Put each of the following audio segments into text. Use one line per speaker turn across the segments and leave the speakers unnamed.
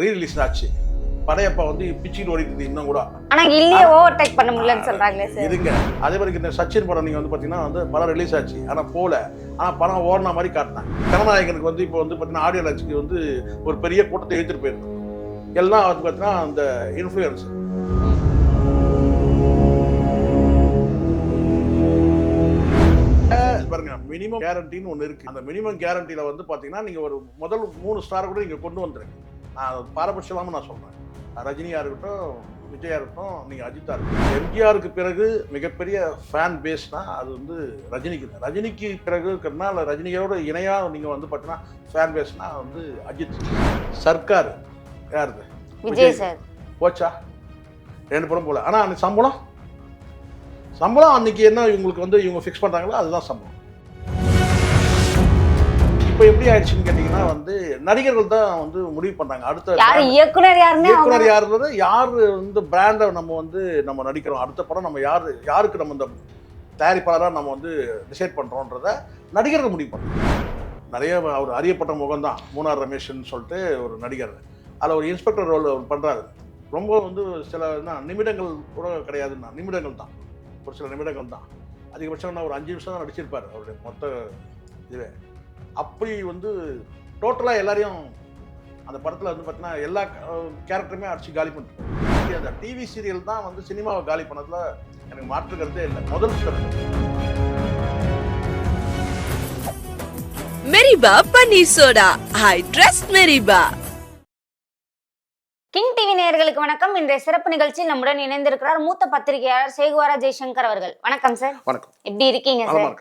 Rerelease ஆச்சு. படையப்பா வந்து பிச்சுட்டு ஓடிட்டு இன்னும் கூட.
ஆனா இல்லையே ஓவர்டேக் பண்ண முடியலன்னு சொல்றாங்களே சார்
இருங்க அதே மாதிரி இந்த சச்சின் படம் நீங்க வந்து பாத்தீங்கன்னா வந்து படம் ரிலீஸ் ஆச்சு. ஆனா போல. ஆனா படம் ஓடின மாதிரி காட்டினாங்க. கனநாயகனுக்கு வந்து இப்போ வந்து பாத்தீங்கன்னா ஆடியோ லான்ச்சுக்கு வந்து ஒரு பெரிய கூட்டத்தை எடுத்துட்டு போயிருந்தோம் எல்லாம் வந்து பாத்தீங்கன்னா அந்த இன்ஃப்ளூயன்ஸ் பாருங்க மினிமம் கேரண்டின்னு ஒன்று இருக்கு. அந்த மினிமம் கேரண்டியில வந்து பாத்தீங்கன்னா நீங்க ஒரு முதல் மூணு ஸ்டார் கூட நீங்க கொண்டு வந்துருங்க. நான் பாரபட்சம் நான் சொல்றேன். ரஜினியா இருக்கட்டும் விஜயா இருக்கட்டும் நீங்க அஜித்தா இருக்கட்டும். எம்ஜிஆருக்கு பிறகு மிகப்பெரிய ஃபேன் பேஸ்னா அது வந்து ரஜினிக்கு தான். ரஜினிக்கு பிறகு இருக்கிறதுனா இல்லை ரஜினியோட இணையா நீங்க வந்து பார்த்தீங்கன்னா ஃபேன் பேஸ்னா வந்து அஜித். சர்க்கார். யாருது?
விஜய் சார்
போச்சா? ரெண்டு படம் போல. ஆனா அந்த சம்பளம்? சம்பளம் அன்னைக்கு என்ன இவங்களுக்கு வந்து இவங்க ஃபிக்ஸ் பண்றாங்களோ அதுதான் சம்பளம். இப்போ எப்படி ஆயிடுச்சுன்னு கேட்டிங்கன்னா வந்து நடிகர்கள் தான் வந்து முடிவு பண்றாங்க. அடுத்த
யாரு இயக்குனர் யாருன்னு
இயக்குனர் யாருன்றது யார் வந்து பிராண்டை நம்ம வந்து நம்ம நடிக்கிறோம். அடுத்த படம் நம்ம யார் யாருக்கு நம்ம இந்த தயாரிப்பாளராக நம்ம வந்து டிசைட் பண்ணுறோன்றத நடிகர்கள் முடிவு பண்ணுறோம் நிறைய அவர் அறியப்பட்ட முகம் தான் மூணார் ரமேஷ்னு சொல்லிட்டு ஒரு நடிகர். அதில் ஒரு இன்ஸ்பெக்டர் ரோல் அவர் பண்ணுறாரு ரொம்ப வந்து சில என்ன, நிமிடங்கள் கூட கிடையாதுன்னா நிமிடங்கள் தான். ஒரு சில நிமிடங்கள் தான். அதிகபட்சம் ஒரு அஞ்சு நிமிஷம் தான் நடிச்சிருப்பார் அவருடைய மொத்த இதுவே. அப்படி வந்து டோட்டலாக எல்லாரையும் அந்த படத்தில் வந்து பார்த்தீங்கன்னா எல்லா கேரக்டருமே அடிச்சு காலி பண்ணிட்டு அந்த டிவி சீரியல் தான் வந்து சினிமாவை காலி பண்ணதுல எனக்கு மாற்று கருத்தே இல்லை. முதல் கருத்து
மெரிபா பன்னீர் சோடா. ஐ ட்ரஸ்ட் மெரிபா.
கிங் டிவி நேயர்களுக்கு வணக்கம். இன்றைய சிறப்பு நிகழ்ச்சியில் நம்முடன் இணைந்திருக்கிறார் மூத்த பத்திரிகையாளர் சேகுவாரா ஜெய்சங்கர் அவர்கள். வணக்கம் சார்
வணக்கம்.
எப்படி இருக்கீங்க சார்.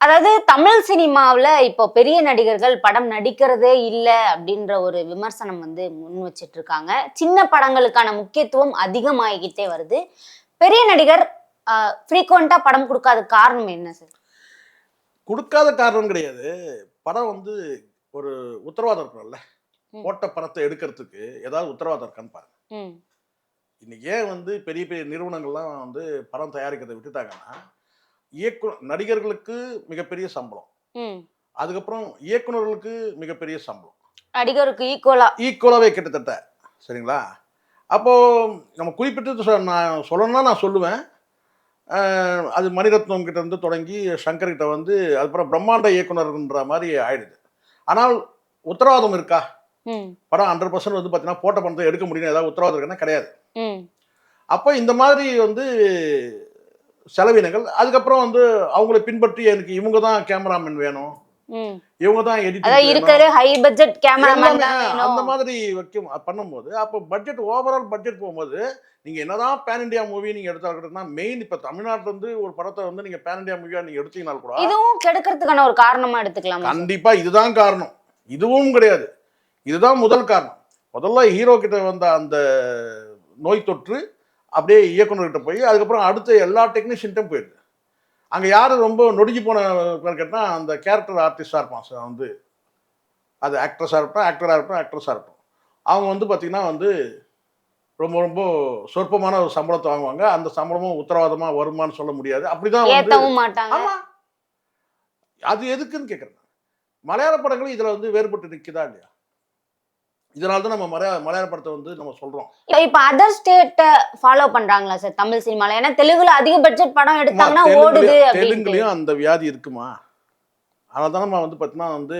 அதாவது தமிழ் சினிமாவுல இப்போ பெரிய நடிகர்கள் படம் நடிக்கிறதே இல்லை அப்படின்ற ஒரு விமர்சனம் வந்து முன் வச்சிட்டு இருக்காங்க சின்ன படங்களுக்கான முக்கியத்துவம் அதிகமாகிக்கிட்டே வருது. பெரிய நடிகர் ஃப்ரீக்வெண்டா படம் கொடுக்காத காரணம் என்ன சார்
கொடுக்காத காரணம் கிடையாது. படம் வந்து ஒரு உத்தரவாதம் இருக்கணும்ல. போட்ட படத்தை எடுக்கிறதுக்கு ஏதாவது உத்தரவாதம் இருக்கான்னு பாருங்க. இன்னைக்கு ஏன் வந்து பெரிய பெரிய நிறுவனங்கள்லாம் வந்து படம் தயாரிக்கிறதை விட்டுட்டாங்கன்னா இயக்கு நடிகர்களுக்கு மிகப்பெரிய சம்பளம். அதுக்கப்புறம் இயக்குனர்களுக்கு மிகப்பெரிய சம்பளம்.
நடிகருக்கு ஈக்குவலா
ஈக்குவலாகவே கிட்டத்தட்ட. சரிங்களா? அப்போ நம்ம குறிப்பிட்டு நான் சொல்லணும்னா நான் சொல்லுவேன். அது மணிரத்னம் கிட்ட இருந்து தொடங்கி சங்கர் கிட்ட வந்து அதுக்கப்புறம் பிரம்மாண்ட இயக்குனர்ன்ற மாதிரி ஆயிடுது. ஆனால் உத்தரவாதம் இருக்கா? படம் ஹண்ட்ரட் பர்சன்ட் வந்து பார்த்தீங்கன்னா போட்ட பணத்தை எடுக்க முடியும் ஏதாவது உத்தரவாதம் இருக்குன்னா கிடையாது. அப்போ இந்த மாதிரி வந்து செலவினங்கள். அதுக்கப்புறம் வந்து அவங்கள பின்பற்றி எனக்கு இவங்க தான் கேமராமேன் வேணும். இவங்க தான் எடிட்டிங்
இருக்கிற ஹை பட்ஜெட் கேமராமேன்
அந்த மாதிரி வைக்கும் பண்ணும்போது அப்போ பட்ஜெட் ஓவரால் பட்ஜெட் போகும்போது நீங்க என்னதான் பேன் இந்தியா மூவி நீங்க எடுத்தாங்கன்னா மெயின் இப்ப தமிழ்நாட்டுல இருந்து ஒரு படத்தை வந்து நீங்க பேன் இந்தியா மூவியா நீங்க எடுத்தீங்கன்னா கூட
இதுவும் கெடுக்கிறதுக்கான ஒரு காரணமா எடுத்துக்கலாமா.
கண்டிப்பா இதுதான் காரணம். இதுவும் கிடையாது. இதுதான் முதல் காரணம். முதல்ல ஹீரோ கிட்ட வந்த அந்த நோய் தொற்று அப்படியே இயக்குனர்கிட்ட போய் அதுக்கப்புறம் அடுத்த எல்லா டெக்னீஷியன்ட்டும் போயிடுது அங்க யாரு ரொம்ப நொடிஞ்சு போன கேட்டா அந்த கேரக்டர் ஆர்டிஸ்டா இருப்பான் சார் வந்து. அது ஆக்ட்ரஸாக இருக்கட்டும் ஆக்டராக இருக்கட்டும் ஆக்ட்ரஸாக இருக்கட்டும் அவங்க வந்து பார்த்தீங்கன்னா வந்து ரொம்ப ரொம்ப சொற்பமான ஒரு சம்பளத்தை வாங்குவாங்க. அந்த சம்பளமும் உத்தரவாதமா வருமான்னு சொல்ல முடியாது. அப்படிதான் வந்து அது எதுக்குன்னு கேட்குறேன் மலையாள படங்களும் இதுல வந்து வேறுபட்டு நிற்குதா இல்லையா? இதனால தான் நம்ம மலையாள மலையாள படத்தை வந்து நம்ம சொல்றோம்.
இப்ப அதர் ஸ்டேட்ட ஃபாலோ பண்றாங்களா சார் தமிழ் சினிமால ஏன்னா தெலுங்குல அதிக பட்ஜெட் படம் எடுத்தாங்கன்னா ஓடுது
தெலுங்குலயும் அந்த வியாதி இருக்குமா? அதனால தான் நம்ம வந்து பார்த்தீங்கன்னா வந்து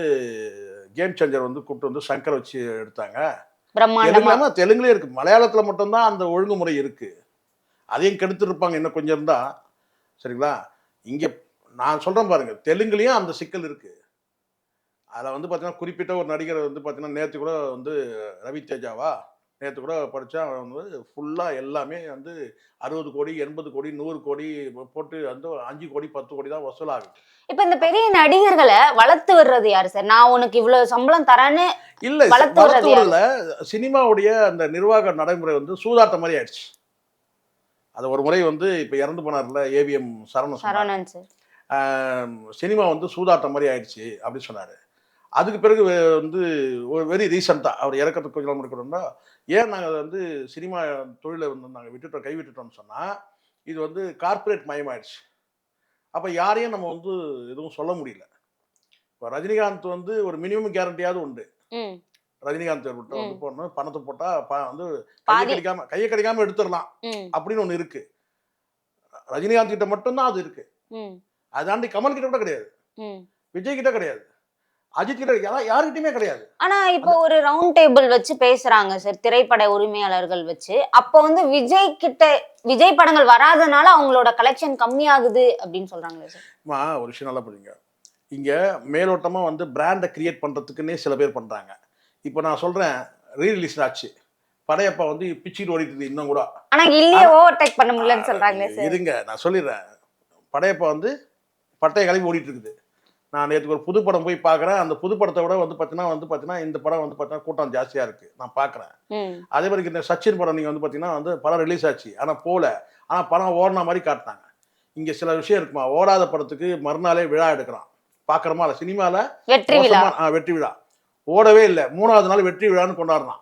கேம் சேஞ்சர் வந்து கூப்பிட்டு வந்து சங்கர் வச்சு எடுத்தாங்க.
பிரம்மாண்டமா.
தெலுங்குல தெலுங்குலயே இருக்கு. மலையாளத்துல மட்டும்தான் அந்த ஒழுங்குமுறை இருக்கு. அதையும் கெடுத்து இருப்பாங்க இன்னும் கொஞ்சம் இருந்தா. சரிங்களா? இங்க நான் சொல்றேன் பாருங்க தெலுங்குலயும் அந்த சிக்கல் இருக்கு. அதில் வந்து பார்த்தீங்கன்னா குறிப்பிட்ட ஒரு நடிகர் வந்து பார்த்தீங்கன்னா நேற்று கூட வந்து ரவி தேஜாவா? நேற்று கூட படித்தா வந்து ஃபுல்லாக எல்லாமே வந்து அறுபது கோடி எண்பது கோடி நூறு கோடி போட்டு வந்து அஞ்சு கோடி பத்து கோடி தான் வசூலாகுது.
இப்ப இந்த பெரிய நடிகர்களை வளர்த்து விடுறது யாரு சார்? நான் உனக்கு இவ்வளவு சம்பளம் தரேன்னு
இல்லை
வளர்த்து
வளர்த்து சினிமாவுடைய அந்த நிர்வாக நடைமுறை வந்து சூதாட்ட மாதிரி ஆயிடுச்சு. அது ஒரு முறை வந்து இப்போ இறந்து போனார்ல AVM Saravanan.
Saravanan sir.
Cinema வந்து சூதாட்டம் மாதிரி ஆயிடுச்சு அப்படின்னு சொன்னார். அதுக்கு பிறகு வந்து ஒரு வெரி ரீசெண்டாக அவர் இறக்கத்துக்கு கொஞ்சம் இருக்கணும்னா ஏன் நாங்கள் வந்து சினிமா தொழிலை வந்து நாங்கள் விட்டுட்டோம் கைவிட்டுட்டோம்னு சொன்னால் இது வந்து கார்ப்பரேட் மயமாயிடுச்சு. அப்போ யாரையும் நம்ம வந்து எதுவும் சொல்ல முடியல. இப்போ ரஜினிகாந்த் வந்து ஒரு மினிமம் கேரண்டியாவது உண்டு. ரஜினிகாந்த் அவர்கிட்ட வந்து. போடணும் பணத்தை போட்டா ப- வந்து கையை கடிக்காம கையை கடிக்காம எடுத்துடலாம் அப்படின்னு ஒண்ணு இருக்கு. ரஜினிகாந்த் கிட்ட மட்டும்தான் அது இருக்கு. அதாண்டி கமல் கிட்ட கூட கிடையாது. விஜய் கிட்ட கிடையாது. அஜித் கிட்ட யாருக்கிட்டயுமே கிடையாது.
ஆனா இப்போ ஒரு ரவுண்ட் டேபிள் வச்சு பேசுறாங்க சார் திரைப்பட உரிமையாளர்கள் வச்சு. அப்போ வந்து விஜய் கிட்ட விஜய் படங்கள் வராதனால அவங்களோட கலெக்ஷன் கம்மியாகுது அப்படின்னு சொல்றாங்களே சார்
ஒரு விஷயம் நல்லா புரியுங்க. இங்க மேலோட்டமா வந்து பிராண்டை கிரியேட் பண்றதுக்குன்னே சில பேர் பண்றாங்க. இப்போ நான் சொல்றேன் ரீ ரிலீஸ் ஆச்சு. படையப்பா வந்து பிச்சிட்டு ஓடிட்டு இன்னும் கூட.
ஆனா இல்லையே ஓவர்டேக் பண்ண முடியலன்னு சொல்றாங்களே சார்
இருங்க நான் சொல்லிடுறேன். படையப்பா வந்து பட்டைய கிளம்பி ஓடிட்டு இருக்குது. நான் நேற்று ஒரு புது படம் போய் பார்க்குறேன் அந்த புது படத்தை விட வந்து பார்த்தீங்கன்னா வந்து பார்த்தீங்கன்னா இந்த படம் வந்து பார்த்தீங்கன்னா கூட்டம் ஜாஸ்தியாக இருக்குது நான் பார்க்குறேன் அதே மாதிரி இந்த சச்சின் படம் நீங்கள் வந்து பார்த்தீங்கன்னா வந்து படம் ரிலீஸ் ஆச்சு. ஆனால் போகல ஆனால் படம் ஓடின மாதிரி காட்டினாங்க. இங்கே சில விஷயம் இருக்குமா? ஓடாத படத்துக்கு மறுநாளே விழா எடுக்கிறான். பார்க்குறோமா இல்லை சினிமாவில்
வெற்றி விழா.
வெற்றி விழா. ஓடவே இல்லை. மூணாவது நாள் வெற்றி விழான்னு கொண்டாடுறான்.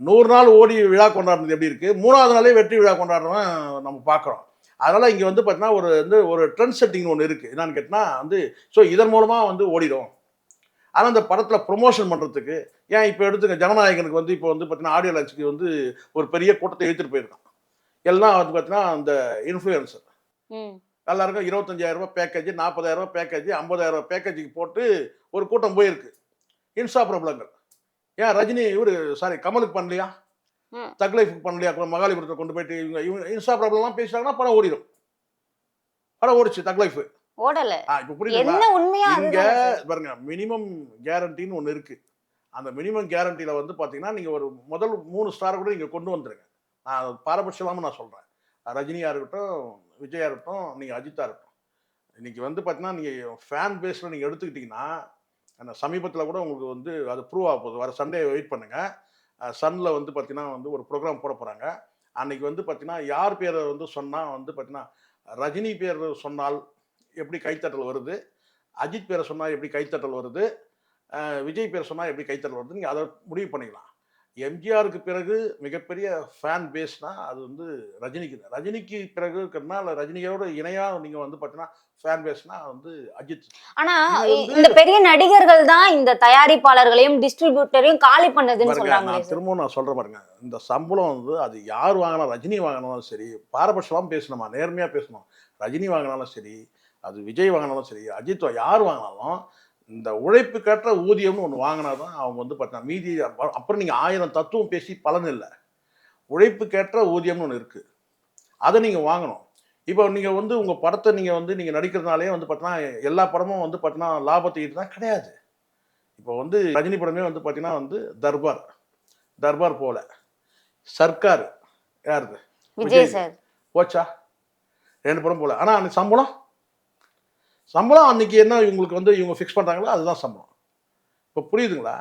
நூறு நாள் ஓடி விழா கொண்டாடுறது எப்படி இருக்கு? மூணாவது நாளே வெற்றி விழா கொண்டாடுறவன் நம்ம பார்க்குறோம் அதனால இங்கே வந்து பார்த்தீங்கன்னா ஒரு வந்து ஒரு ட்ரெண்ட் செட்டிங் ஒன்று இருக்கு. என்னன்னு கேட்டினா வந்து ஸோ இதன் மூலமாக வந்து ஓடிடும் ஆனால் இந்த படத்தில் ப்ரொமோஷன் பண்ணுறதுக்கு ஏன் இப்போ எடுத்துங்க ஜனநாயகனுக்கு வந்து இப்போ வந்து பார்த்தீங்கன்னா ஆடியோ லான்ச்சுக்கு வந்து ஒரு பெரிய கூட்டத்தை இழுத்துட்டு போயிருக்கான். எல்லாம் வந்து பார்த்தீங்கன்னா அந்த இன்ஃப்ளூயன்சர் எல்லாருக்கும் இருபத்தஞ்சாயிரம் ரூபாய் பேக்கேஜ் நாற்பதாயிரம் ரூபாய் பேக்கேஜ் ஐம்பதாயிரம் ரூபாய் பேக்கேஜுக்கு போட்டு ஒரு கூட்டம் போயிருக்கு. இன்ஸ்டா பிரபலங்கள் ஏன் ரஜினி இவரு சாரி கமலுக்கு பண்ணலையா?
ம்.
தக் லைஃபுக்கு பண்ணலையா கூட மகாலிபுரத்தை கொண்டு போயிட்டு இவங்க இவங்க இன்ஸ்டா பிரபலம்லாம் பேசுறாங்கன்னா படம் ஓடிடும் படம் ஓடிச்சு தக் லைஃப்.
ஓடல.
இப்போ புரியுதுங்களா?
என்ன உண்மையா
இங்க? பாருங்க மினிமம் கேரண்டின்னு ஒன்று இருக்கு. அந்த மினிமம் கேரண்டியில வந்து பாத்தீங்கன்னா நீங்க ஒரு முதல் மூணு ஸ்டார் கூட நீங்க கொண்டு வந்துருங்க. நான் பாரபட்சம் நான் சொல்றேன். ரஜினியா இருக்கட்டும் விஜயா இருக்கட்டும் நீங்க அஜித்தா இருக்கட்டும். இன்னைக்கு வந்து பாத்தீங்கன்னா நீங்க ஃபேன் பேஸ்ல நீங்க எடுத்துக்கிட்டீங்கன்னா அந்த சமீபத்தில் கூட உங்களுக்கு வந்து அது ப்ரூவ் ஆக போகுது. வர சண்டே வெயிட் பண்ணுங்க. சன்னில் வந்து பார்த்தீங்கன்னா வந்து ஒரு ப்ரோக்ராம் போட போகிறாங்க அன்னைக்கு வந்து பார்த்தீங்கன்னா யார் பேரை வந்து சொன்னால் வந்து பார்த்தீங்கன்னா ரஜினி பேர் சொன்னால் எப்படி கைத்தட்டல் வருது? அஜித் பேரை சொன்னால் எப்படி கைத்தட்டல் வருது? விஜய் பேரை சொன்னால் எப்படி கைத்தட்டல் வருது நீங்கள் அதை முடிவு பண்ணிக்கலாம். எம்ஜிஆருக்கு பிறகு மிகப்பெரிய ஃபேன் பேஸ்னா அது வந்து ரஜினிக்கு தான். ரஜினிக்கு பிறகு இருக்குன்னா இல்லை ரஜினியோட இணையாக நீங்கள் வந்து பார்த்தீங்கன்னா ஃபேன் பேஸ்னா வந்து அஜித்.
ஆனா
இது வந்து-
இந்த பெரிய நடிகர்கள் தான் இந்த தயாரிப்பாளர்களையும் டிஸ்ட்ரிபியூட்டரையும் காலி பண்ணதுன்னு சொல்றாங்களே
நான் திரும்பவும் நான் சொல்கிறேன் பாருங்க. இந்த சம்பளம் வந்து அது யார் வாங்கினா ரஜினி வாங்கினாலும் சரி பாரபட்சமாக பேசணுமா? நேர்மையாக பேசணும். ரஜினி வாங்கினாலும் சரி அது விஜய் வாங்கினாலும் சரி அஜித் யார் வாங்கினாலும் இந்த உழைப்புக்கேற்ற ஊதியம்னு ஒன்று வாங்கினா தான் அவங்க வந்து பார்த்தீங்கன்னா மீதி அப்ப- அப்புறம் நீங்கள் ஆயிரம் தத்துவம் பேசி பலன் இல்லை. உழைப்புக்கேற்ற ஊதியம்னு ஒன்று இருக்குது அதை நீங்கள் வாங்கணும். இப்போ நீங்கள் வந்து உங்கள் படத்தை நீங்கள் வந்து நீங்கள் நடிக்கிறதுனாலே வந்து பார்த்தீங்கன்னா எல்லா படமும் வந்து பார்த்தீங்கன்னா லாபத்தை தான் கிடையாது. இப்போ வந்து ரஜினி படமே வந்து பார்த்தீங்கன்னா வந்து தர்பார். தர்பார் போல. சர்க்கார் யாருது
விஜய்
போச்சா? ரெண்டு படம் போல. ஆனால் அன்னைக்கு சம்பளம் சம்பளம் அன்னைக்கு என்ன இவங்களுக்கு வந்து இவங்க ஃபிக்ஸ் பண்ணுறாங்களோ அதுதான் சம்பளம். இப்போ புரியுதுங்களா?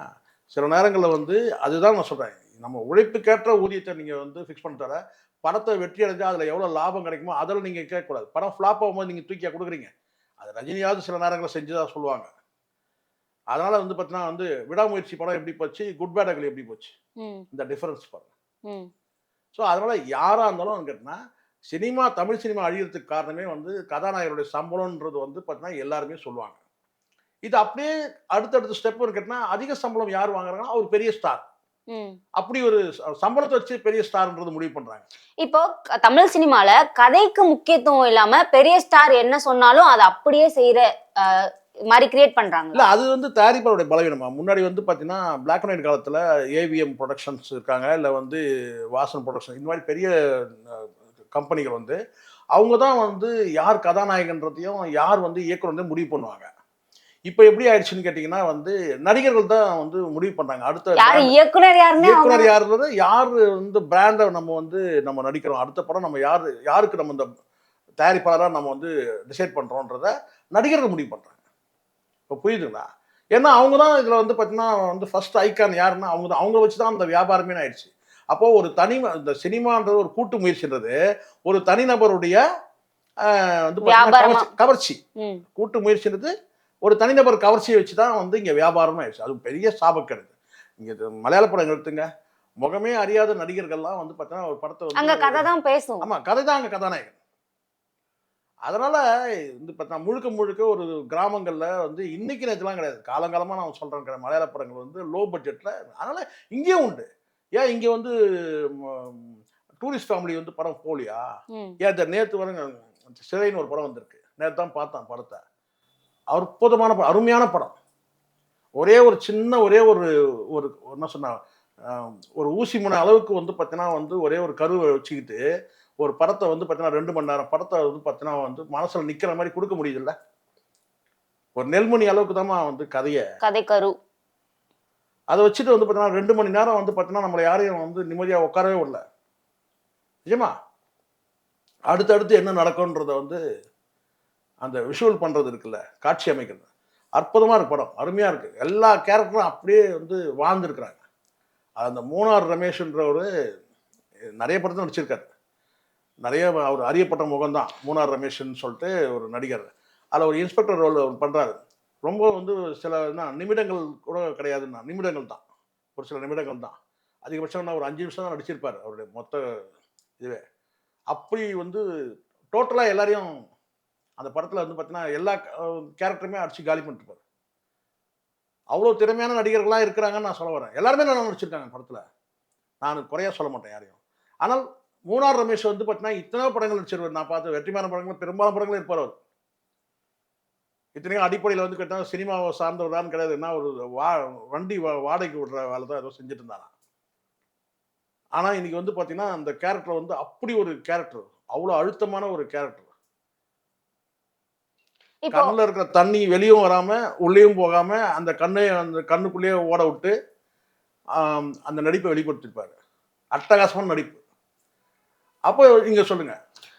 சில நேரங்களில் வந்து அதுதான் நான் சொல்கிறேன் நம்ம உழைப்புக்கேற்ற ஊதியத்தை நீங்கள் வந்து ஃபிக்ஸ் பண்ண தர படத்தை வெற்றி அடைஞ்சா அதில் எவ்வளோ லாபம் கிடைக்குமோ அதில் நீங்கள் கேட்கக்கூடாது. படம் ஃப்ளாப் ஆகும்போது நீங்கள் தூக்கியா கொடுக்குறீங்க. அது ரஜினியாவது சில நேரங்களில் செஞ்சுதான் சொல்லுவாங்க. அதனால் வந்து பார்த்தீங்கன்னா வந்து விடாமுயற்சி படம் எப்படி போச்சு குட் பேட் அகலி எப்படி போச்சு? இந்த டிஃபரன்ஸ் பாருங்க.
ம்,
ஸோ அதனால் யாராக இருந்தாலும் கேட்டினா சினிமா தமிழ் சினிமா அழியறதுக்கு காரணமே வந்து கதாநாயகருடைய சம்பளம்ன்றது வந்து பார்த்தீங்கன்னா எல்லாருமே சொல்லுவாங்க. இது அப்படியே அடுத்தடுத்த ஸ்டெப் கேட்டினா அதிக சம்பளம் யார் வாங்குறாங்கன்னா அவர் பெரிய ஸ்டார். அப்படி ஒரு சம்பளத்தை வச்சு பெரிய ஸ்டார்ன்றது முடிவு பண்ணுறாங்க
இப்போ தமிழ் சினிமால கதைக்கு முக்கியத்துவம் இல்லாம பெரிய ஸ்டார் என்ன சொன்னாலும் அதை அப்படியே செய்யற மாதிரி கிரியேட் பண்றாங்க.
இல்லை அது வந்து தயாரிப்பாளருடைய பலவீனமா. முன்னாடி வந்து பார்த்தீங்கன்னா பிளாக் அண்ட் ஒயிட் காலத்தில் ஏவிஎம் ப்ரொடக்ஷன்ஸ் இருக்காங்க இல்லை வந்து வாசன் ப்ரொடக்ஷன் இந்த மாதிரி பெரிய கம்பெனிகள் வந்து அவங்க தான் வந்து யார் கதாநாயகன்றதையும் யார் வந்து இயக்குனர் முடிவு பண்ணுவாங்க. இப்போ எப்படி ஆயிடுச்சுன்னு கேட்டிங்கன்னா வந்து நடிகர்கள் தான் வந்து முடிவு பண்ணுறாங்க அடுத்த
இயக்குனர் அவங்க
இயக்குனர் யாருன்றது யார் வந்து பிராண்டை நம்ம வந்து நம்ம நடிக்கிறோம். அடுத்த படம் நம்ம யார் யாருக்கு நம்ம இந்த தயாரிப்பாளராக நம்ம வந்து டிசைட் பண்ணுறோன்றத நடிகர்கள் முடிவு பண்ணுறாங்க இப்போ புரியுதுங்களா? ஏன்னா அவங்க தான் இதில் வந்து பார்த்தீங்கன்னா வந்து ஃபர்ஸ்ட் ஐக்கான் யாருன்னா அவங்க தான் அவங்கள வச்சு தான் அந்த வியாபாரமே ஆயிடுச்சு. அப்போ ஒரு தனி இந்த சினிமான்றது ஒரு கூட்டு முயற்சின்றது ஒரு தனிநபருடைய வந்து. கவர்ச்சி- கூட்டு முயற்சின்றது ஒரு தனிநபர் கவர்ச்சியை வச்சு தான் வந்து இங்கே வியாபாரமே ஆயிடுச்சு. அது பெரிய சாபக்கெடுது இங்கே மலையாள படம் எடுத்துங்க. முகமே அறியாத நடிகர்கள்லாம் வந்து பார்த்தீங்கன்னா ஒரு படத்தை
அங்க கதை தான் பேசும்.
ஆமா கதை தான் அங்கே கதாநாயகன். அதனால வந்து பார்த்தா முழுக்க முழுக்க ஒரு கிராமங்கள்ல வந்து இன்னைக்கு நேற்றுலாம் கிடையாது. காலங்காலமாக நான் சொல்றேன் கிடையாது மலையாள படங்கள் வந்து லோ பட்ஜெட்ல அதனால இங்கேயும் உண்டு. ஏன் இங்கே வந்து டூரிஸ்ட் ஃபேமிலி வந்து படம் போலியா. ஏன் நேற்று வரங்க சிறைன்னு ஒரு படம் வந்திருக்கு. நேற்று தான் பார்த்தேன் படத்தை. அற்புதமான படம் அருமையான படம். ஒரே ஒரு சின்ன ஒரே ஒரு ஒரு என்ன சொன்னா ஒரு ஊசி முனை அளவுக்கு வந்து பார்த்தீங்கன்னா வந்து ஒரே ஒரு கருவை வச்சுக்கிட்டு ஒரு படத்தை வந்து பார்த்தீங்கன்னா ரெண்டு மணி நேரம் படத்தை வந்து பார்த்தீங்கன்னா வந்து மனசில் நிற்கிற மாதிரி கொடுக்க முடியுதுல்ல? ஒரு நெல்மணி அளவுக்கு தாம்மா வந்து கதையை
கதை கரு.
அதை வச்சுட்டு வந்து பார்த்தீங்கன்னா ரெண்டு மணி நேரம் வந்து பார்த்தீங்கன்னா நம்மளை யாரையும் வந்து நிம்மதியாக உட்காரவே விடல. நிஜமா? அடுத்தடுத்து என்ன நடக்கும்ன்றத வந்து அந்த விஷுவல் பண்ணுறது இருக்குல்ல காட்சி அமைக்கிறது. அற்புதமாக இருக்கு படம். அருமையாக இருக்குது எல்லா கேரக்டரும் அப்படியே வந்து வாழ்ந்துருக்குறாங்க. அந்த மூணார் ரமேஷ்ன்றவர் நிறைய படத்தை நடிச்சிருக்காரு. நிறைய அவர் அறியப்பட்ட முகம்தான். மூணார் ரமேஷ்னு சொல்லிட்டு ஒரு நடிகர். அதில் ஒரு இன்ஸ்பெக்டர் ரோல் அவர் பண்ணுறாரு ரொம்ப வந்து சில என்ன நிமிடங்கள் கூட கிடையாதுன்னா நிமிடங்கள் தான். ஒரு சில நிமிடங்கள் தான். அதிகபட்சம் ஒரு அஞ்சு நிமிஷம் தான் நடிச்சிருப்பார் அவருடைய மொத்த இதுவே. அப்படி வந்து டோட்டலாக எல்லாரையும் அந்த படத்தில் வந்து பார்த்தீங்கன்னா எல்லா கேரக்டருமே அடித்து காலி பண்ணிட்டுருப்பார் அவ்வளோ திறமையான நடிகர்களாக இருக்கிறாங்கன்னு நான் சொல்ல வரேன். எல்லாருமே நல்லா நடிச்சிருக்காங்க படத்தில். நான் குறையா சொல்ல மாட்டேன் யாரையும். ஆனால் மூணார் ரமேஷ் வந்து பார்த்தீங்கன்னா இத்தனை படங்கள் நடிச்சிருவார் நான் பார்த்து வெற்றிமான படங்கள் பெரும்பாலும் படங்களும் இருப்பார் அவர். இத்தனையும் அடிப்படையில் வந்து கேட்டால் சினிமாவை சார்ந்தவர்தான் கிடையாது. என்ன ஒரு வா வண்டி வா வாடகைக்கு விடுற வேலை தான் ஏதோ செஞ்சுட்டு இருந்தாராம் ஆனால் இன்னைக்கு வந்து பார்த்தீங்கன்னா அந்த கேரக்டர் வந்து அப்படி ஒரு கேரக்டர் அவ்வளோ அழுத்தமான ஒரு கேரக்டர் கண்ணில் இருக்கிற தண்ணி வெளியும் வராம உள்ளேயும் போகாம அந்த கண்ணை அந்த கண்ணுக்குள்ளேயே ஓட விட்டு அந்த நடிப்பை வெளிப்படுத்திருப்பாரு அட்டகாசமான நடிப்பு. அப்போ இங்க சொல்லுங்க.
அஹ்,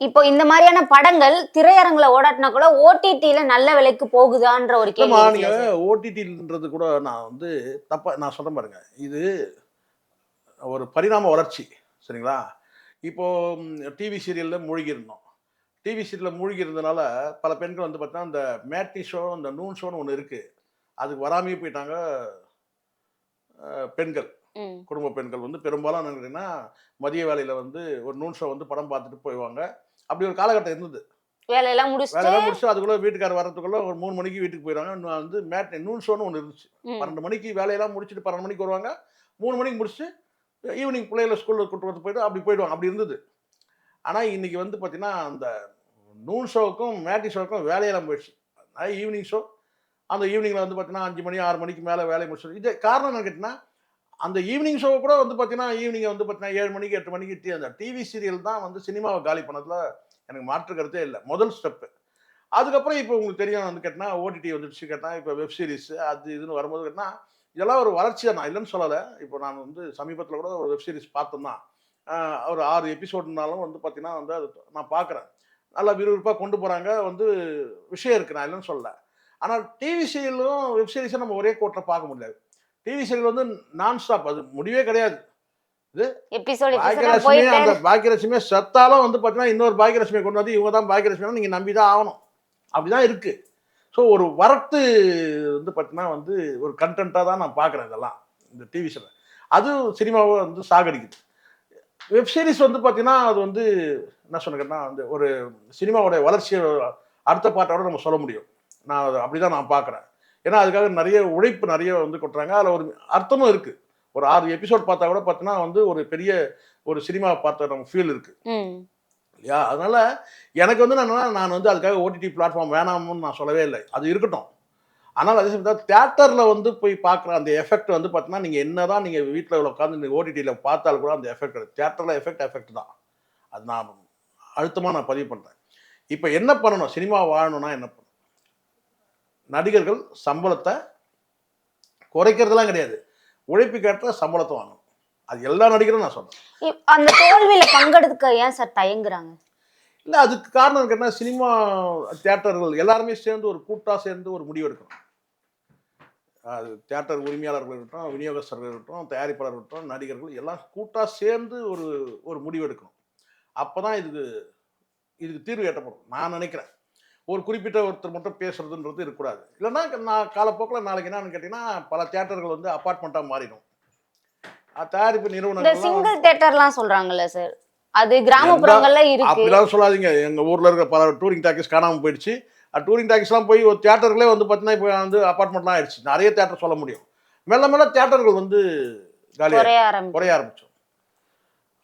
இப்போ இந்த மாதிரியான படங்கள் திரையரங்குல ஓடாட்டினா கூட ஓடிடில நல்ல விலைக்கு போகுதான்ற ஒரு கேள்வி?
ஓடிடின்றது கூட நான் வந்து தப்பா நான் சொல்றேன் பாருங்க இது ஒரு பரிணாம வளர்ச்சி சரிங்களா இப்போ டிவி சீரியல்ல மூழ்கி இருந்தோம் டிவி சீரியல்ல மூழ்கி இருந்தனால பல பெண்கள் வந்து பார்த்தீங்கன்னா இந்த மேட்னி ஷோ இந்த நூன் ஷோன்னு ஒன்று இருக்கு அதுக்கு வராமையே போயிட்டாங்க பெண்கள். குடும்ப பெண்கள் வந்து பெரும்பாலும் என்ன கேட்டீங்கன்னா மதிய வேலையில வந்து ஒரு நூன் ஷோ வந்து படம் பார்த்துட்டு போயிடுவாங்க. அப்படி ஒரு காலகட்டம் இருந்தது.
வேலையெல்லாம் முடிச்சுட்டு
வேலையெல்லாம் முடிச்சு அதுக்குள்ள வீட்டுக்காரர் வரதுக்குள்ள ஒரு மூணு மணிக்கு வீட்டுக்கு போயிடுவாங்க. வந்து மேட் நூன் ஷோன்னு ஒன்று இருந்துச்சு. பன்னெண்டு மணிக்கு வேலையெல்லாம் முடிச்சுட்டு பன்னெண்டு மணிக்கு வருவாங்க. மூணு மணிக்கு முடிச்சுட்டு ஈவினிங் பிள்ளைகளை ஸ்கூலில் கூட்டு வந்து போயிட்டு அப்படி போயிடுவாங்க. அப்படி இருந்தது. ஆனால் இன்னைக்கு வந்து பார்த்தீங்கன்னா அந்த நூன் ஷோவுக்கும் மேட்டி ஷோவுக்கும் வேலையெல்லாம் போயிடுச்சு. ஈவினிங் ஷோ அந்த ஈவினிங்கில் வந்து பார்த்தீங்கன்னா அஞ்சு மணி ஆறு மணிக்கு மேலே வேலையை முடிச்சு இது காரணம் என்ன கேட்டிங்கன்னா அந்த ஈவினிங் ஷோ கூட வந்து பார்த்தீங்கன்னா ஈவினிங் வந்து பார்த்தீங்கன்னா ஏழு மணிக்கு எட்டு மணிக்கு அந்த டிவி சீரியல் தான் வந்து சினிமாவை காலி பண்ணதில் எனக்கு மாற்று கருத்தே இல்லை. முதல் ஸ்டெப்பு அதுக்கப்புறம் இப்போ உங்களுக்கு தெரியும் வந்து கேட்டினா ஓடிடி வந்துடுச்சு கேட்டால் இப்போ வெப் சீரிஸ் அது இதுன்னு வரும்போது கேட்டினா இதெல்லாம் ஒரு வளர்ச்சியாக நான் இல்லைன்னு சொல்லலை. இப்போ நான் வந்து சமீபத்தில் கூட ஒரு வெப் சீரிஸ் பார்த்தோம்னா ஒரு ஆறு எபிசோடுனாலும் வந்து பார்த்தீங்கன்னா வந்து அது நான் பார்க்குறேன் நல்லா விறுவிறுப்பாக கொண்டு போகிறாங்க வந்து விஷயம் இருக்குது நான் இல்லைன்னு சொல்லலை. ஆனால் டிவி சீரியலும் வெப் சீரிஸும் நம்ம ஒரே கோட்டில் பார்க்க முடியாது. டிவி சீரியல் வந்து நான் ஸ்டாப் அது முடிவே கிடையாது.
எபிசோடா
பாக்கியலட்சுமி அந்த பாக்கியலட்சுமியை செத்தாலும் வந்து பார்த்தீங்கன்னா இன்னொரு பாக்கியலட்சுமியை கொண்டு வந்து இவங்க தான் பாக்கியலட்சுமி நீங்கள் நம்பி தான் ஆகணும். அப்படிதான் இருக்கு. ஸோ ஒரு வரத்து வந்து பார்த்தீங்கன்னா வந்து ஒரு கண்டென்ட்டாக தான் நான் பார்க்குறேன் இதெல்லாம் இந்த டிவி ஷோவில் அது சினிமாவை வந்து சாகடிக்குது. வெப் சீரிஸ் வந்து பார்த்தீங்கன்னா அது வந்து என்ன சொன்னேன்னா வந்து ஒரு சினிமாவோட வளர்ச்சியை அடுத்த பாட்டோட நம்ம சொல்ல முடியும். நான் அப்படி தான் நான் பார்க்குறேன். ஏன்னா அதுக்காக நிறைய உழைப்பு நிறைய வந்து கொட்டுறாங்க. அதில் ஒரு அர்த்தமும் இருக்குது ஒரு ஆறு எபிசோட் பார்த்தா கூட பார்த்தீங்கன்னா வந்து ஒரு பெரிய ஒரு சினிமா பார்த்த நம்ம ஃபீல் இருக்குது. இல்லையா? அதனால எனக்கு வந்து என்னன்னா நான் வந்து அதுக்காக ஓடிடி பிளாட்ஃபார்ம் வேணாம்னு நான் சொல்லவே இல்லை. அது இருக்கட்டும். ஆனால் அதே சமயத்தில் தேட்டரில் வந்து போய் பார்க்குற அந்த எஃபெக்ட் வந்து பார்த்தீங்கன்னா நீங்கள் என்ன தான் நீங்கள் வீட்டில் உட்காந்து நீங்கள் ஓடிடியில் பார்த்தாலும் கூட அந்த எஃபெக்ட் தேட்டரில் எஃபெக்ட் எஃபெக்ட் தான். அது நான் அழுத்தமாக நான் பதிவு பண்ணுறேன் இப்போ என்ன பண்ணணும்? சினிமா வாழணும்னா என்ன நடிகர்கள் சம்பளத்தை குறைக்கிறதுலாம் கிடையாது. உழைப்புக்கேற்ற சம்பளத்தை வாங்கணும். அது எல்லா நடிகரும் நான் சொல்கிறேன்
இப்- அந்த தோல்வியில பங்கெடுக்க ஏன் சார் தயங்குறாங்க?
இல்லை அதுக்கு காரணம் கேட்டால் சினிமா தியேட்டர்கள் எல்லாருமே சேர்ந்து ஒரு கூட்டாக சேர்ந்து ஒரு முடிவு எடுக்கணும். அது தியேட்டர் உரிமையாளர்கள் இருக்கட்டும் விநியோகஸ்தர்கள் இருக்கட்டும் தயாரிப்பாளர் இருக்கட்டும் நடிகர்கள் எல்லாம் கூட்டாக சேர்ந்து ஒரு ஒரு முடிவு எடுக்கணும். அப்போ தான் இதுக்கு இதுக்கு தீர்வு எட்டப்படும் நான் நினைக்கிறேன். ஒரு குறிப்பிட்ட ஒருத்தர் மட்டும் பேசுறதுன்றது இருக்கக்கூடாது. இல்லைன்னா நான் காலப்போக்கில் நாளைக்கு என்னன்னு கேட்டிங்கன்னா பல தியேட்டர்கள் வந்து அப்பார்ட்மெண்ட்டாக மாறிடும். தயாரிப்பு நிறுவனங்கள்லாம்
சிங்கிள் தேட்டர்லாம் சொல்றாங்கல்ல சார் அது கிராமப்புறங்கள்ல இருக்கு.
அப்படிலாம் சொல்லாதீங்க. எங்க ஊர்ல இருக்க பல டூரிங் டாக்கீஸ் காணாம போயிடுச்சு. டூரிங் டாக்கீஸ்லாம் போய் ஒரு தியேட்டர்களே வந்து பார்த்தீங்கன்னா இப்போ வந்து அப்பார்ட்மெண்ட்லாம் ஆயிடுச்சு. நிறைய தியேட்டர் சொல்ல முடியும். மெல்ல மெல்ல தியேட்டர்கள் வந்து காலியாக
குறைய
ஆரம்பிச்சோம்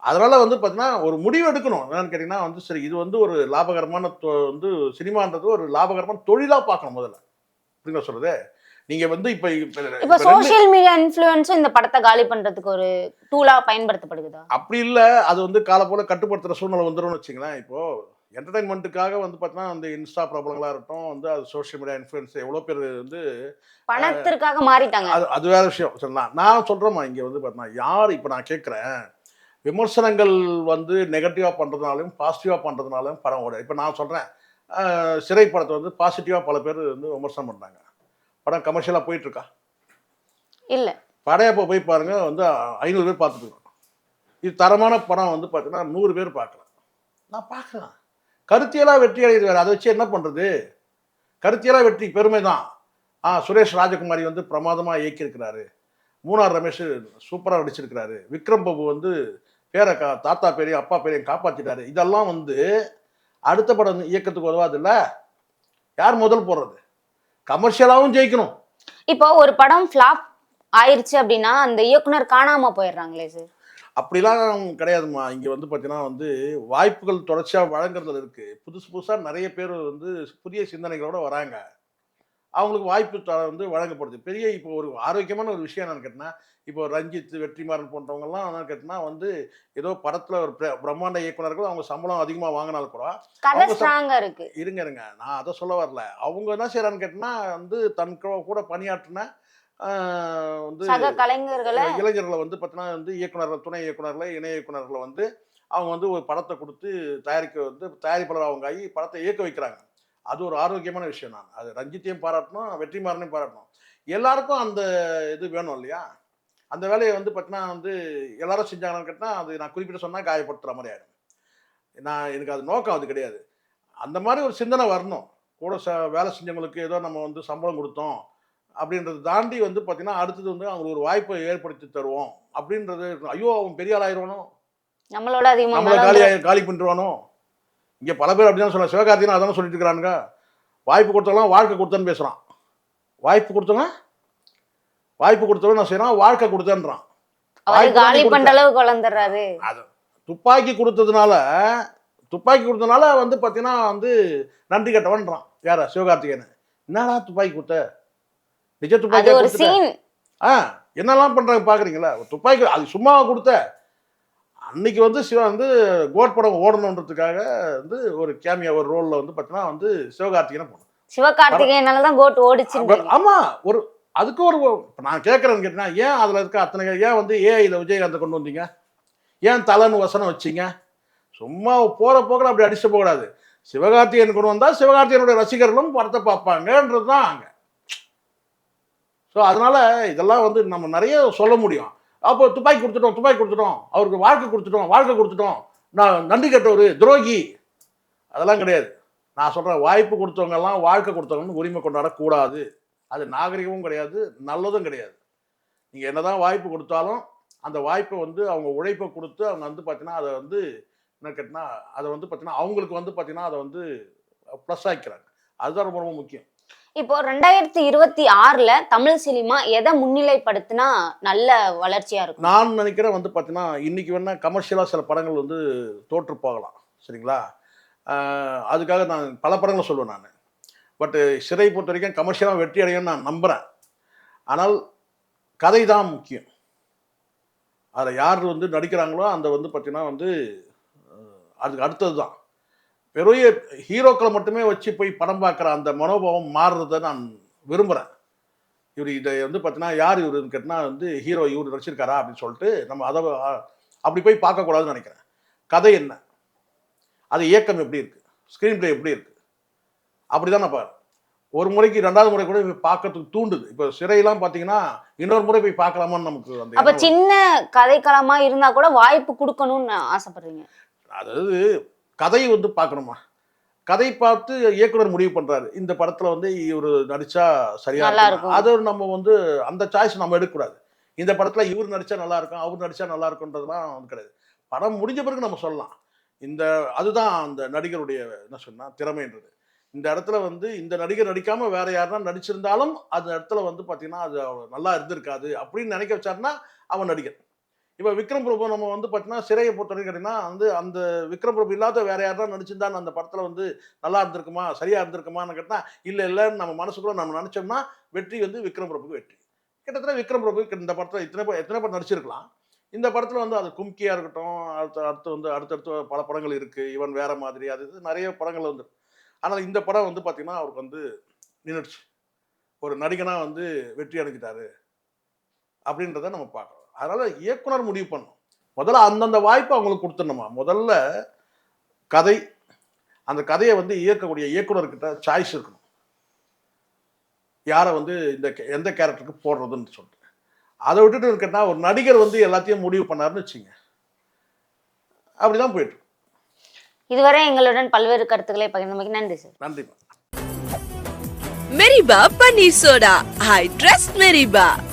அதனால வந்து பார்த்தீங்கன்னா ஒரு முடிவு எடுக்கணும். என்னன்னு கேட்டிங்கன்னா வந்து சரி இது வந்து ஒரு லாபகரமான வந்து சினிமான்றது ஒரு லாபகரமான தொழிலாக பார்க்கணும் முதல்ல. அப்படிங்க சொல்றது? நீங்க வந்து இப்போ
இப்ப சோஷியல் மீடியா இன்ஃபுளுன்ஸும் இந்த படத்தை காலி பண்றதுக்கு ஒரு டூலா பயன்படுத்தப்படுகுதா
அப்படி இல்லை. அது வந்து கால போல கட்டுப்படுத்துற சூழ்நிலை வந்துரும்னு வச்சுங்களேன் இப்போ என்டர்டைன்மெண்ட்டுக்காக வந்து பார்த்தீங்கன்னா இந்த இன்ஸ்டா பிரபலங்களாக இருக்கட்டும் வந்து அது சோஷியல் மீடியா இன்ஃப்ளூயன்ஸ் எவ்வளோ பேர் வந்து
பணத்திற்காக மாறிட்டாங்க.
அது அது வேற விஷயம். சொல்லலாம் நான் சொல்கிறேம்மா இங்கே வந்து பார்த்தீங்கன்னா யார் இப்போ நான் கேட்குறேன் விமர்சனங்கள் வந்து நெகட்டிவாக பண்ணுறதுனாலையும் பாசிட்டிவாக பண்ணுறதுனாலையும் படம் ஓட இப்போ நான் சொல்கிறேன் சிறை படத்தை வந்து பாசிட்டிவாக பல பேர் வந்து விமர்சனம் பண்ணுறாங்க படம் கமர்ஷியலாக போயிட்டுருக்கா?
இல்ல.
படையப்போ போய் பாருங்க வந்து ஐநூறு பேர் பார்த்துட்டு இது தரமான படம் வந்து பார்த்தீங்கன்னா நூறு பேர் பார்க்கலாம் நான் பார்க்குறேன் கருத்தியலாக வெற்றி அடையுது வேறு. அதை வச்சு என்ன பண்ணுறது கருத்தியலாக வெற்றி பெருமை தான். ஆ சுரேஷ் ராஜகுமாரி வந்து பிரமாதமாக இயக்கியிருக்கிறாரு. மூணார் ரமேஷ் சூப்பராக நடிச்சிருக்கிறாரு. விக்ரம் பிரபு வந்து பேரை கா தாத்தா பேரையும் அப்பா பேரையும் காப்பாற்றிட்டாரு இதெல்லாம் வந்து அடுத்த படம் இயக்கத்துக்கு உதவாதுல்ல யார் முதல் போடுறது? கமர்ஷியலாகவும் ஜெயிக்கணும்.
இப்போ ஒரு படம் ஃபிளாப் ஆயிருச்சு அப்படின்னா அந்த இயக்குனர் காணாம போயிடுறாங்களே சார்
அப்படிலாம் கிடையாதும்மா. இங்கே வந்து பார்த்தீங்கன்னா வந்து வாய்ப்புகள் தொடர்ச்சியாக வழங்குறதுல இருக்குது புதுசு புதுசாக நிறைய பேர் வந்து புதிய சிந்தனைகளோட வராங்க. அவங்களுக்கு வாய்ப்பு த- வந்து வழங்கப்படுது. பெரிய இப்போ ஒரு ஆரோக்கியமான ஒரு விஷயம் என்னன்னு கேட்டினா இப்போ ரஞ்சித் வெற்றிமாறன் போன்றவங்கலாம் என்னன்னு கேட்டினா வந்து ஏதோ படத்தில் ஒரு பிர- பிரம்மாண்ட இயக்குனர்கள் அவங்க சம்பளம் அதிகமாக வாங்கினாலும் கூட அவங்க இருங்க இருங்க. நான் அதை சொல்ல வரல. அவங்க என்ன செய்கிறான்னு கேட்டினா வந்து தன் கூட- பணியாற்றின வந்து
கலைஞர்களை
இளைஞர்களை வந்து பார்த்தீங்கன்னா வந்து இயக்குனர்கள் துணை இயக்குனர்களை இணை இயக்குனர்களை வந்து அவங்க வந்து ஒரு படத்தை கொடுத்து தயாரிக்க வந்து தயாரிப்பாளர் அவங்க ஆகி படத்தை இயக்க வைக்கிறாங்க. அது ஒரு ஆரோக்கியமான விஷயம் நான். அது ரஞ்சித்தையும் பாராட்டணும் வெற்றிமாறனையும் பாராட்டணும். எல்லாருக்கும் அந்த இது வேணும் இல்லையா? அந்த வேலையை வந்து பார்த்தீங்கன்னா வந்து எல்லாரும் செஞ்சாங்கன்னு கேட்டால் அது நான் குறிப்பிட்டு சொன்னால் காயப்படுத்துகிற மாதிரி ஆகிடும் நான் எனக்கு அது நோக்கம் அது கிடையாது. அந்த மாதிரி ஒரு சிந்தனை வரணும். கூட ச வேலை செஞ்சவங்களுக்கு ஏதோ நம்ம வந்து சம்பளம் கொடுத்தோம் அப்படின்றத தாண்டி வந்து பார்த்தீங்கன்னா அடுத்தது வந்து அவங்களுக்கு ஒரு வாய்ப்பை ஏற்படுத்தி தருவோம் அப்படின்றது. ஐயோ அவன் பெரிய ஆள் ஆயிடுவானோ?
நம்மளோட
காலி காலி பண்ணிடுவானோ? இங்கே பல பேர் அப்படிதான் சொல்ல சிவகார்த்திகன் அதான சொல்லிட்டு இருக்கிறானுங்க. வாய்ப்பு கொடுத்தவங்களாம் வாழ்க்கை கொடுத்தேன்னு பேசுகிறான் வாய்ப்பு கொடுத்தவங்க வாய்ப்பு கொடுத்தவங்க நான் செய்யறான்? வாழ்க்கை கொடுத்தேன்றான். தான்
காலி
நீ
பண்ற அளவுக்கு வளர்ந்துடுறாரு.
அது துப்பாக்கி கொடுத்ததுனால துப்பாக்கி கொடுத்ததுனால வந்து பார்த்தீங்கன்னா வந்து நன்றி கட்டவன்றான். யாரா? சிவகார்த்திகேயன். என்னடா துப்பாக்கி கொடுத்த? நிஜ துப்பாக்கி ஆ என்னெல்லாம் பண்றாங்க பாக்குறீங்களா? துப்பாக்கி அது சும்மா கொடுத்த? அன்னைக்கு வந்து சிவா வந்து கோட் படம் ஓடணுன்றதுக்காக வந்து ஒரு கேமியா ஒரு ரோல்ல வந்து பார்த்தீங்கன்னா வந்து சிவகார்த்திகேயனை போனோம்.
சிவகார்த்திகேயனாலதான் கோட் ஓடிச்சு
ஆமா ஒரு அதுக்கு ஒரு நான் கேட்கறேன்னு கேட்டீங்கன்னா ஏன் அதுல இருக்க அத்தனை ஏன் வந்து ஏஐல விஜயகாந்தை கொண்டு வந்தீங்க? ஏன் தலைன்னு வசனம் வச்சீங்க? சும்மா போற போக்கில் அப்படி அடிச்சு போகக்கூடாது. சிவகார்த்திகேயன் கொண்டு வந்தா சிவகார்த்திகேயனுடைய ரசிகர்களும் படத்தை பார்ப்பாங்கன்றது தான் அங்க. ஸோ அதனால இதெல்லாம் வந்து நம்ம நிறைய சொல்ல முடியும். அப்போ துப்பாக்கி கொடுத்துட்டோம் துப்பாக்கி கொடுத்துட்டோம். அவருக்கு வாழ்க்கை கொடுத்துட்டோம் வாழ்க்கை கொடுத்துட்டோம். நான் நன்றி கெட்டவர் துரோகி. அதெல்லாம் கிடையாது. நான் சொல்கிறேன் வாய்ப்பு கொடுத்தவங்கெல்லாம் வாழ்க்கை கொடுத்தவங்கன்னு உரிமை கொண்டாடக்கூடாது. அது நாகரிகமும் கிடையாது நல்லதும் கிடையாது. நீங்கள் என்ன தான் வாய்ப்பு கொடுத்தாலும் அந்த வாய்ப்பை வந்து அவங்க உழைப்பை கொடுத்து அவங்க வந்து பார்த்தீங்கன்னா அதை வந்து என்ன கேட்டினா அதை வந்து பார்த்தீங்கன்னா அவங்களுக்கு வந்து பார்த்தீங்கன்னா அதை வந்து ப்ளஸ் ஆக்கிறாங்க அதுதான் ரொம்ப ரொம்ப முக்கியம்.
இப்போ ரெண்டாயிரத்தி இருபத்தி ஆறுல தமிழ் சினிமா எதை முன்னிலைப்படுத்தினா நல்ல வளர்ச்சியா இருக்கும்?
நான் நினைக்கிறேன் வந்து பார்த்தீங்கன்னா இன்னைக்கு வேணா கமர்ஷியலாக சில படங்கள் வந்து தோற்று போகலாம் சரிங்களா அதுக்காக நான் பல படங்களை சொல்லுவேன் நான். பட்டு சிறை பொறுத்த வரைக்கும் கமர்ஷியலாக வெற்றி அடையும்னு நான் நம்புகிறேன் ஆனால் கதை தான் முக்கியம். அதில் யார் வந்து நடிக்கிறாங்களோ அந்த வந்து பார்த்தீங்கன்னா வந்து அதுக்கு அடுத்தது தான். பெரிய ஹீரோக்களை மட்டுமே வச்சு போய் படம் பார்க்குற அந்த மனோபாவம் மாறுறதை நான் விரும்புகிறேன் இவர் இதை வந்து பார்த்தீங்கன்னா யார் இவருன்னு கேட்டினா வந்து ஹீரோ இவர் நடிச்சிருக்காரா அப்படின்னு சொல்லிட்டு நம்ம அதை அப்படி போய் பார்க்கக்கூடாதுன்னு நினைக்கிறேன். கதை என்ன? அது இயக்கம் எப்படி இருக்கு? ஸ்க்ரீன் பிளே எப்படி இருக்கு? அப்படிதான் நான் பாரு ஒரு முறைக்கு ரெண்டாவது முறை கூட பார்க்கறதுக்கு தூண்டுது. இப்போ சிறையெல்லாம் பார்த்தீங்கன்னா இன்னொரு முறை போய் பார்க்கலாமான்னு நமக்கு அந்த
அப்ப சின்ன கதைக்களமா இருந்தா கூட வாய்ப்பு கொடுக்கணும்னு ஆசைப்படுறீங்க.
அதாவது கதை வந்து பார்க்கணுமா? கதை பார்த்து இயக்குனர் முடிவு பண்றாரு. இந்த படத்துல வந்து இவர் நடிச்சா சரியா
நல்லா
இருக்கும். அது நம்ம வந்து அந்த சாய்ஸ் நம்ம எடுக்கக்கூடாது. இந்த படத்துல இவர் நடிச்சா நல்லா இருக்கும் அவர் நடிச்சா நல்லா இருக்குன்றதுலாம் கிடையாது. படம் முடிஞ்ச பிறகு நம்ம சொல்லலாம். இந்த அதுதான் அந்த நடிகருடைய என்ன சொன்னா திறமைன்றது. இந்த இடத்துல வந்து இந்த நடிகர் நடிக்காம வேற யாருன்னா நடிச்சிருந்தாலும் அந்த இடத்துல வந்து பாத்தீங்கன்னா அது நல்லா இருந்திருக்காது அப்படின்னு நினைக்க வச்சாருன்னா அவன் நடிகர் இப்போ விக்ரம் பிரபு நம்ம வந்து பார்த்தீங்கன்னா சிறையை பொறுத்த வரைக்கும் கேட்டிங்கன்னா வந்து அந்த விக்ரம் பிரபு இல்லாத வேற யாராவது நடிச்சிருந்தா அந்த படத்தில் வந்து நல்லா இருந்திருக்குமா சரியா இருந்திருக்குமான்னு கேட்டால் இல்லை இல்லைன்னு நம்ம மனசுக்குள்ள நம்ம நினச்சோம்னா வெற்றி வந்து விக்ரம் பிரபுக்கு வெற்றி. கிட்டத்தட்ட விக்ரம் பிரபு இந்த படத்தில் இத்தனை எத்தனை படம் நடிச்சிருக்கலாம். இந்த படத்தில் வந்து அது கும்கியாக இருக்கட்டும் அடுத்து அடுத்து வந்து அடுத்தடுத்து பல படங்கள் இருக்குது இவன் வேற மாதிரி அது இது நிறைய படங்கள் வந்து ஆனால் இந்த படம் வந்து பார்த்திங்கன்னா அவருக்கு வந்து நின்றுச்சு ஒரு நடிகனாக வந்து வெற்றி அடைஞ்சிட்டாரு. அப்படின்றத நம்ம பார்க்குறோம் அதனால் இயக்குனர் முடிவு பண்ணும் முதல்ல அந்தந்த வாய்ப்பை அவங்களுக்கு கொடுத்துடணுமா? முதல்ல கதை அந்த கதையை வந்து இயக்கக்கூடிய இயக்குனர்கிட்ட சாய்ஸ் இருக்கணும். யாரை வந்து இந்த கே- எந்த கேரக்டருக்கு போடுறதுன்னு சொல்லிட்டு. அதை விட்டுட்டு இருக்கட்டா ஒரு நடிகர் வந்து எல்லாத்தையும் முடிவு பண்ணாருன்னு வச்சுங்க. அப்படிதான் போயிட்டு.
இதுவரை எங்களுடன் பல்வேறு கருத்துக்களை பகிர்ந்தமைக்கு நன்றி சார்.
நன்றிம்மா
மெரிபா பன்னீர் சோடா. I trust மெரிபா.